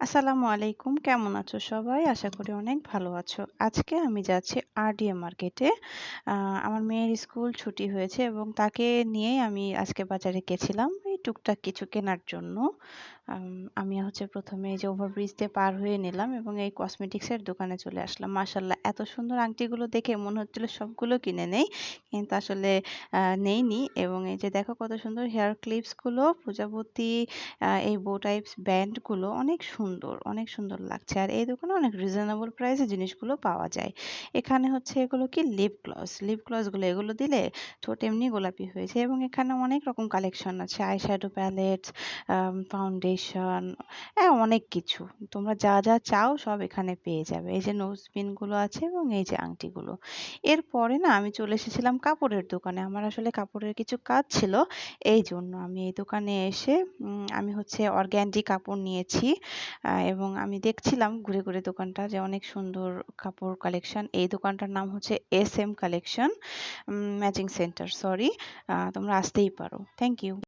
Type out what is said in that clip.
আসসালামু আলাইকুম। কেমন আছো সবাই? আশা করি অনেক ভালো আছো। আজকে আমি যাচ্ছি আরডিএ মার্কেটে। আমার মেয়ের স্কুল ছুটি হয়েছে এবং তাকে নিয়ে আমি আজকে বাজারে গেছিলাম। টুকটাক কিছু কেনার জন্য। আমি হচ্ছে প্রথমে এই যে ওভারব্রিজ দিয়ে পার হয়ে নিলাম এবং এই কসমেটিক্সের দোকানে চলে আসলাম। মাশাল্লাহ এত সুন্দর আংটিগুলো দেখে মনে হচ্ছিল সবগুলো কিনে নেই, কিন্তু আসলে নেইনি। এবং এই যে দেখো কত সুন্দর হেয়ার ক্লিপসগুলো, প্রজাপতি এই বো টাইপস ব্যান্ডগুলো অনেক সুন্দর অনেক সুন্দর লাগছে। আর এই দোকানে অনেক রিজনেবল প্রাইসে জিনিসগুলো পাওয়া যায়। এখানে হচ্ছে এগুলো কি? লিপ গ্লস লিপ গ্লসগুলো, এগুলো দিলে ঠোঁট এমনি গোলাপি হয়ে যায় এবং এখানে অনেক রকম কালেকশন আছে আইশ্যাডো প্যালেট ফাউন্ডেশন হ্যাঁ অনেক কিছু। তোমরা যা যা চাও সব এখানে পেয়ে যাবে। এই যে নোজ পিনগুলো আছে এবং এই যে আংটিগুলো এরপরে না আমি চলে এসেছিলাম কাপড়ের দোকানে। আমার আসলে কাপড়ের কিছু কাজ ছিল। এই জন্য আমি এই দোকানে এসে আমি হচ্ছে অর্গ্যান্ডি কাপড় নিয়েছি এবং আমি দেখছিলাম ঘুরে ঘুরে দোকানটা যে অনেক সুন্দর কাপড় কালেকশন এই দোকানটার নাম হচ্ছে S M collection matching centre sorry তোমরা আসতেই পারো। Thank you